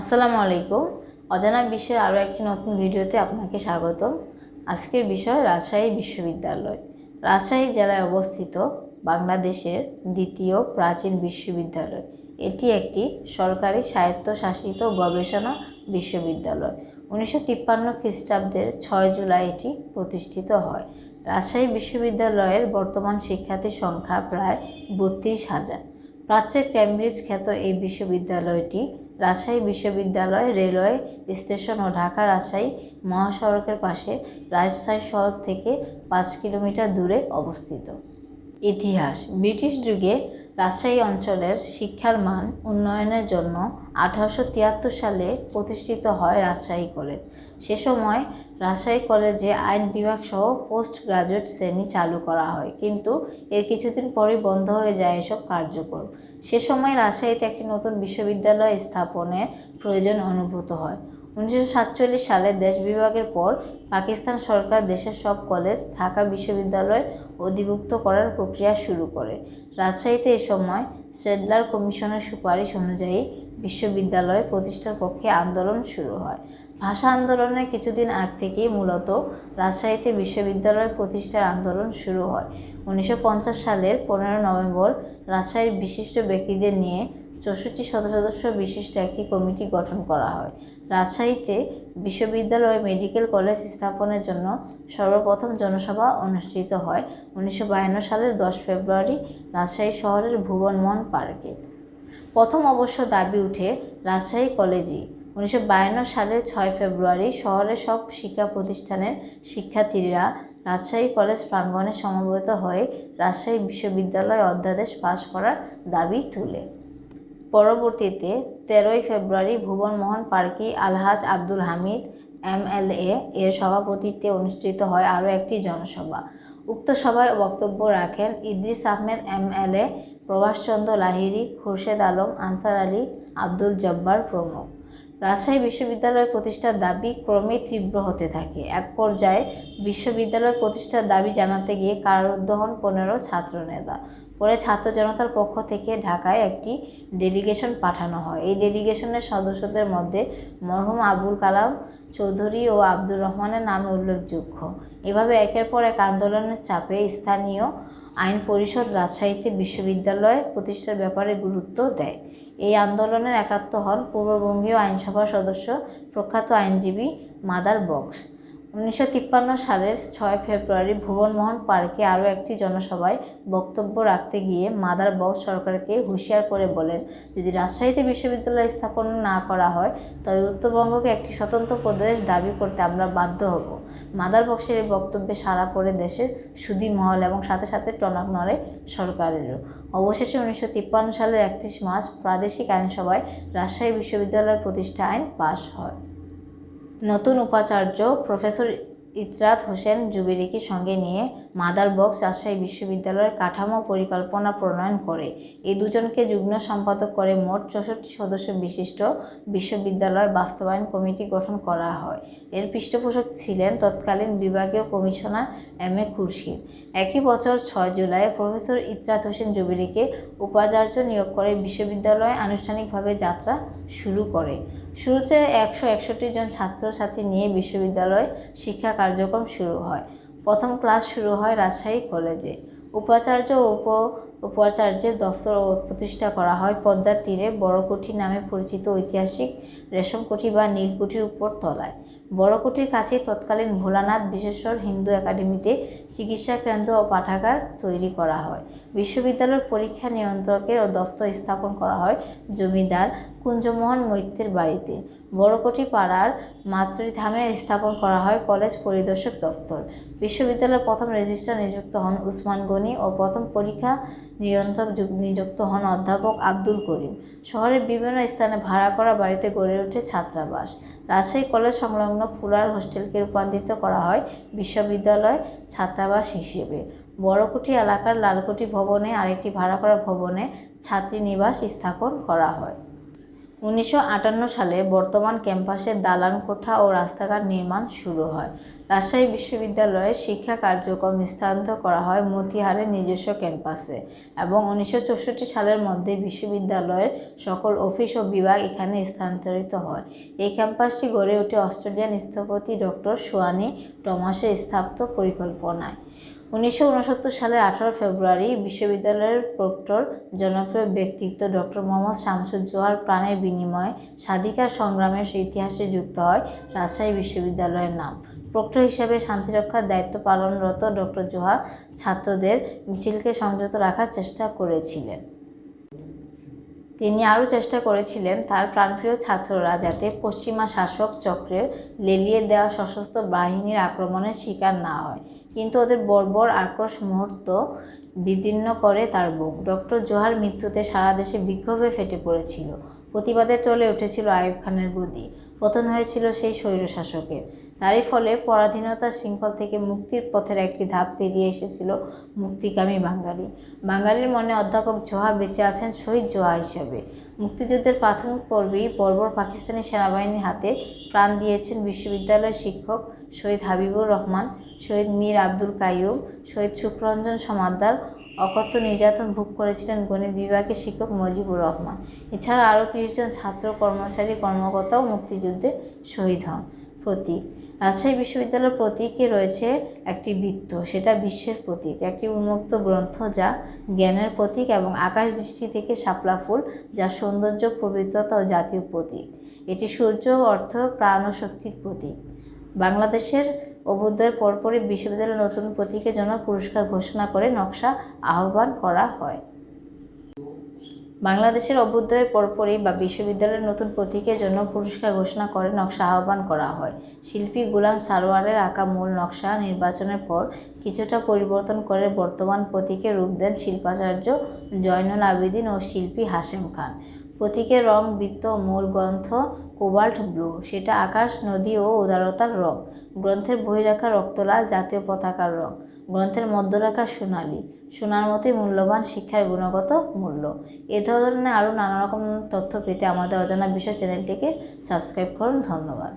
আসসালামু আলাইকুম। অজানা বিশ্বের আরও একটি নতুন ভিডিওতে আপনাকে স্বাগত আজকের বিষয় রাজশাহী বিশ্ববিদ্যালয়। রাজশাহী জেলায় অবস্থিত বাংলাদেশের দ্বিতীয় প্রাচীন বিশ্ববিদ্যালয়। এটি একটি সরকারি স্বায়ত্তশাসিত গবেষণা বিশ্ববিদ্যালয়। উনিশশো তিপ্পান্ন খ্রিস্টাব্দের ছয় জুলাই এটি প্রতিষ্ঠিত হয়। রাজশাহী বিশ্ববিদ্যালয়ের বর্তমান শিক্ষার্থীর সংখ্যা প্রায় বত্রিশ হাজার। প্রাচ্যের ক্যামব্রিজ খ্যাত এই বিশ্ববিদ্যালয়টি রাজশাহী বিশ্ববিদ্যালয় রেলওয়ে স্টেশন ও ঢাকা রাজশাহী মহাসড়কের পাশে রাজশাহী শহর থেকে পাঁচ কিলোমিটার দূরে অবস্থিত। ইতিহাস, ব্রিটিশ যুগে রাজশাহী অঞ্চলের শিক্ষার মান উন্নয়নের জন্য আঠারোশো তিয়াত্তর সালে প্রতিষ্ঠিত হয় রাজশাহী কলেজ। সে সময় রাজশাহী কলেজে আইন বিভাগ সহ পোস্ট গ্রাজুয়েট শ্রেণি চালু করা হয়, কিন্তু এর কিছুদিন পরই বন্ধ হয়ে যায় এসব কার্যক্রম। সে সময় রাজশাহীতে একটি নতুন বিশ্ববিদ্যালয় স্থাপনের প্রয়োজন অনুভূত হয়। উনিশশো সাতচল্লিশ সালে দেশ বিভাগের পর পাকিস্তান সরকার দেশের সব কলেজ ঢাকা বিশ্ববিদ্যালয়ে অধিভুক্ত করার প্রক্রিয়া শুরু করে। রাজশাহীতে এ সময় সেডলার কমিশনের সুপারিশ অনুযায়ী বিশ্ববিদ্যালয় প্রতিষ্ঠার পক্ষে আন্দোলন শুরু হয়। ভাষা আন্দোলনের কিছুদিন আগ থেকেই মূলত রাজশাহীতে বিশ্ববিদ্যালয় প্রতিষ্ঠার আন্দোলন শুরু হয়। উনিশশো পঞ্চাশ সালের পনেরো নভেম্বর রাজশাহীর বিশিষ্ট ব্যক্তিদের নিয়ে চৌষট্টি সদস্য বিশিষ্ট একটি কমিটি গঠন করা হয়। রাজশাহীতে বিশ্ববিদ্যালয় মেডিকেল কলেজ স্থাপনের জন্য সর্বপ্রথম জনসভা অনুষ্ঠিত হয় উনিশশো বায়ান্ন সালের দশ ফেব্রুয়ারি রাজশাহী শহরের ভুবনমোহন পার্কে। প্রথম অবশ্য দাবি উঠে, রাজশাহী কলেজই। উনিশশো বায়ান্ন সালের ছয় ফেব্রুয়ারি শহরের সব শিক্ষা প্রতিষ্ঠানের শিক্ষার্থীরা রাজশাহী কলেজ প্রাঙ্গণে সমবেত হয়ে রাজশাহী বিশ্ববিদ্যালয় অধ্যাদেশ পাশ করার দাবি তুলে। পরবর্তীতে তেরোই ফেব্রুয়ারি ভুবনমোহন পার্কে আলহাজ আব্দুল হামিদ এমএলএ এর সভাপতিত্বে অনুষ্ঠিত হয় আরও একটি জনসভা। উক্ত সভায় বক্তব্য রাখেন ইদ্রিস আহমেদ এমএলএ প্রভাষচন্দ্র লাহিড়ী, খুরশেদ আলম, আনসার আলী, আব্দুল জব্বার প্রমুখ। রাজশাহী বিশ্ববিদ্যালয় প্রতিষ্ঠার দাবি ক্রমে তীব্র হতে থাকে। এক পর্যায়ে বিশ্ববিদ্যালয় প্রতিষ্ঠার দাবি জানাতে গিয়ে কারারুদ্ধ হন পনেরো ছাত্রনেতা। পরে ছাত্র জনতার পক্ষ থেকে ঢাকায় একটি ডেলিগেশন পাঠানো হয়। এই ডেলিগেশনের সদস্যদের মধ্যে মরহুম আবুল কালাম চৌধুরী ও আব্দুর রহমানের নাম উল্লেখযোগ্য। এভাবে একের পর এক আন্দোলনের চাপে স্থানীয় আইন পরিষদ রাজশাহীতে বিশ্ববিদ্যালয় প্রতিষ্ঠার ব্যাপারে গুরুত্ব দেয়। এই আন্দোলনের একাত্ম হন পূর্ববঙ্গীয় আইনসভার সদস্য প্রখ্যাত আইনজীবী মাদার বক্স। উনিশশো তিপ্পান্ন সালের ছয় ফেব্রুয়ারি ভুবনমোহন পার্কে আরও একটি জনসভায় বক্তব্য রাখতে গিয়ে মাদার বক্স সরকারকে হুঁশিয়ার করে বলেন, যদি রাজশাহীতে বিশ্ববিদ্যালয় স্থাপন না করা হয়, তবে উত্তরবঙ্গকে একটি স্বতন্ত্র প্রদেশ দাবি করতে আমরা বাধ্য হব। মাদার বক্সের এই বক্তব্যে সারা পড়ে দেশের সুদী মহল এবং সাথে সাথে টনক নড়ে সরকারেরও। অবশেষে উনিশশো তিপ্পান্ন সালের একত্রিশ মার্চ প্রাদেশিক আইনসভায় রাজশাহী বিশ্ববিদ্যালয় প্রতিষ্ঠা আইন পাশ হয়। নতুন উপাচার্য প্রফেসর ইতরাত হোসেন জুবেরিকে সঙ্গে নিয়ে মাদার বক্স রাজশাহী বিশ্ববিদ্যালয়ের কাঠামো পরিকল্পনা প্রণয়ন করে। এই দুজনকে যুগ্ম সম্পাদক করে মোট চৌষট্টি সদস্য বিশিষ্ট বিশ্ববিদ্যালয় বাস্তবায়ন কমিটি গঠন করা হয়। এর পৃষ্ঠপোষক ছিলেন তৎকালীন বিভাগীয় কমিশনার এম এ খুরশিদ। একই বছর ছয় জুলাই প্রফেসর ইতরাত হোসেন জুবেরিকে উপাচার্য নিয়োগ করে বিশ্ববিদ্যালয় আনুষ্ঠানিকভাবে যাত্রা শুরু করে। শুরুতে একশো একষট্টি জন ছাত্রছাত্রী নিয়ে বিশ্ববিদ্যালয় শিক্ষা কার্যক্রম শুরু হয়। প্রথম ক্লাস শুরু হয় রাজশাহী কলেজে। উপাচার্য উপ উপাচার্যের দফতর প্রতিষ্ঠা করা হয়। পদ্মার তীরে বড়কুঠি নামে পরিচিত ঐতিহাসিক রেশমকুঠি বা নীলকুঠির উপর তলায়। বড়কুঠির কাছে তৎকালীন ভোলানাথ বিশেশ্বর হিন্দু একাডেমিতে চিকিৎসা কেন্দ্র ও পাঠাগার তৈরি করা হয়। বিশ্ববিদ্যালয়ের পরীক্ষা নিয়ন্ত্রকের ও দফতর স্থাপন করা হয় জমিদার কুঞ্জমোহন মৈত্রের বাড়িতে। বড়কটি পাড়ার মাতৃধামে স্থাপন করা হয় কলেজ পরিদর্শক দফতর। বিশ্ববিদ্যালয়ের প্রথম রেজিস্ট্রার নিযুক্ত হন উসমান গনি ও প্রথম পরীক্ষা নিয়ন্ত্রক নিযুক্ত হন অধ্যাপক আব্দুল করিম। শহরের বিভিন্ন স্থানে ভাড়া করা বাড়িতে গড়ে ওঠে ছাত্রাবাস। রাজশাহী কলেজ সংলগ্ন ফুলার হোস্টেলকে রূপান্তরিত করা হয় বিশ্ববিদ্যালয় ছাত্রাবাস হিসেবে। বড়কুটি এলাকার লালকুটি ভবনে আরেকটি ভাড়া করা ভবনে ছাত্রী নিবাস স্থাপন করা হয়। উনিশশো আটান্ন সালে বর্তমান ক্যাম্পাসে দালান কোঠা ও রাস্তাঘাট নির্মাণ শুরু হয়। রাজশাহী বিশ্ববিদ্যালয়ের শিক্ষা কার্যক্রম স্থানান্তর করা হয় মতিহারের নিজস্ব ক্যাম্পাসে এবং উনিশশো চৌষট্টি সালের মধ্যে বিশ্ববিদ্যালয়ের সকল অফিস ও বিভাগ এখানে স্থানান্তরিত হয়। এই ক্যাম্পাসটি গড়ে ওঠে অস্ট্রেলিয়ান স্থপতি ডক্টর সোয়ানি টমাসের স্থাপ্ত পরিকল্পনায়। উনিশশো উনসত্তর সালের আঠারো ফেব্রুয়ারি বিশ্ববিদ্যালয়ের প্রক্টর জনপ্রিয় ব্যক্তিত্ব ডক্টর মোহাম্মদ শামসুজ্জোহার প্রাণের বিনিময়ে স্বাধিকার সংগ্রামের ইতিহাসে যুক্ত হয় রাজশাহী বিশ্ববিদ্যালয়ের নাম। প্রক্টর হিসাবে শান্তিরক্ষার দায়িত্ব পালনরত ডক্টর জোহা ছাত্রদের মিছিলকে সংযত রাখার চেষ্টা করেছিলেন। তিনি আরও চেষ্টা করেছিলেন তার প্রাণপ্রিয় ছাত্ররা যাতে পশ্চিমা শাসক চক্রের লেলিয়ে দেওয়া সশস্ত্র বাহিনীর আক্রমণের শিকার না হয়। কিন্তু ওদের বর্বর আক্রোশ মুহূর্ত বিদীর্ণ করে তার বুক। ডক্টর জোহার মৃত্যুতে সারা দেশে বিক্ষোভে ফেটে পড়েছিল। প্রতিবাদের টলে উঠেছিল আইয়ুব খানের গদি। পতন হয়েছিল সেই স্বৈরশাসকের। তারই ফলে পরাধীনতার শৃঙ্খল থেকে মুক্তির পথের একটি ধাপ পেরিয়ে এসেছিল মুক্তিকামী বাঙালি। বাঙালির মনে অধ্যাপক জোহা বেঁচে আছেন শহীদ জোহা হিসাবে। মুক্তিযুদ্ধের প্রাথমিক পর্বেই বর্বর পাকিস্তানি সেনাবাহিনীর হাতে প্রাণ দিয়েছেন বিশ্ববিদ্যালয়ের শিক্ষক শহীদ হাবিবুর রহমান, শহীদ মীর আব্দুল কাইয়ুম, শহীদ শুক্ররঞ্জন সমাদ্দার, অকথ্য নির্যাতন ভোগ করেছিলেন গণিত বিভাগের শিক্ষক মজিবুর রহমান। এছাড়া আরও তিরিশ জন ছাত্র, কর্মচারী, কর্মকর্তাও মুক্তিযুদ্ধে শহীদ হন। প্রতীক রাজশাহী বিশ্ববিদ্যালয়ের প্রতীকে রয়েছে একটি বৃত্ত, সেটা বিশ্বের প্রতীক। একটি উন্মুক্ত গ্রন্থ যা জ্ঞানের প্রতীক এবং আকাশ দৃষ্টি থেকে শাপলা ফুল, যা সৌন্দর্য, পবিত্রতা ও জাতীয় প্রতীক। এটি সূর্য, অর্থ, প্রাণ ও শক্তির প্রতীক। বাংলাদেশের অভ্যুদয়ের পরপরই বিশ্ববিদ্যালয়ের নতুন প্রতীকের জন্য পুরস্কার ঘোষণা করে নকশা আহ্বান করা হয়। বাংলাদেশের অভ্যুদয়ের পরপরই বা বিশ্ববিদ্যালয়ের নতুন প্রতীকের জন্য পুরস্কার ঘোষণা করে নকশা আহ্বান করা হয়। শিল্পী গুলাম সারোয়ারের আঁকা মূল নকশা নির্বাচনের পর কিছুটা পরিবর্তন করে বর্তমান প্রতীকে রূপ দেন শিল্পাচার্য জয়নুল আবেদিন ও শিল্পী হাশেম খান। প্রতীকের রং, বৃত্ত মূল গ্রন্থ কোবাল্ট ব্লু সেটা আকাশ, নদী ও উদারতার রং। গ্রন্থের বই রাখা রক্তলাল জাতীয় পতাকার রং। গ্রন্থের মধ্য রাখা সোনালি। সোনার মতোই মূল্যবান, শিক্ষার গুণগত মূল্য। এ ধরনের আরও নানা রকম তথ্য পেতে আমাদের অজানা বিষয় চ্যানেলটিকে সাবস্ক্রাইব করুন। ধন্যবাদ।